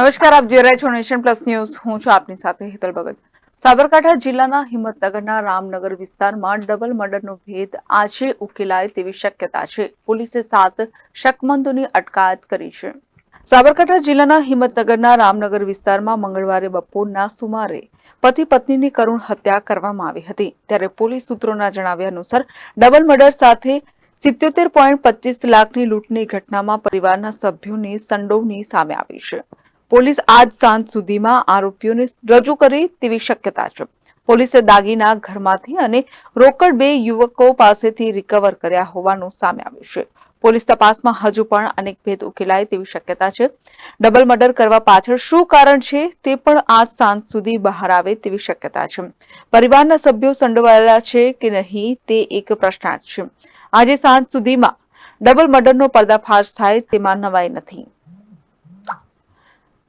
નમસ્કાર, આપ જોઈ રહ્યા છો નેશન પ્લસ ન્યૂઝ. હું છું આપની સાથે હેતલ ભગત. સાબરકાંઠા જિલ્લાના હિંમતનગરના રામનગર વિસ્તારમાં ડબલ મર્ડરનો ભેદ આજે ઉકેલાય તેવી શક્યતા છે. પોલીસે સાત શકમંદોની અટકાયત કરી છે. સાબરકાંઠા જિલ્લાના હિંમતનગરના રામનગર વિસ્તારમાં મંગળવારે બપોરના સુમારે પતિ પત્નીની કરુણ હત્યા કરવામાં આવી હતી. ત્યારે પોલીસ સૂત્રોના જણાવ્યા અનુસાર ડબલ મર્ડર સાથે સિત્યોતેર પોઈન્ટ પચીસ લાખની લૂંટની ઘટનામાં પરિવારના સભ્યોની સંડોવણી સામે આવી છે. પોલીસ આજ સાંજ સુધીમાં આરોપીઓને રજૂ કરી તેવી શક્યતા છે. પોલીસે દાગીના ઘરમાંથી અને રોકડ બે યુવકો પાસેથી રિકવર કર્યા હોવાનું સામે આવ્યું છે. પોલીસ તપાસમાં હજુ પણ અનેક ભેદ ઉકેલાય તેવી શક્યતા છે. ડબલ મર્ડર કરવા પાછળ શું કારણ છે તે પણ આજ સાંજ સુધી બહાર આવે તેવી શક્યતા છે. પરિવારના સભ્યો સંડોવાયેલા છે કે નહીં તે એક પ્રશ્નાર્થ છે. આજે સાંજ સુધીમાં ડબલ મર્ડરનો પર્દાફાશ થાય તેમાં નવાઈ નથી.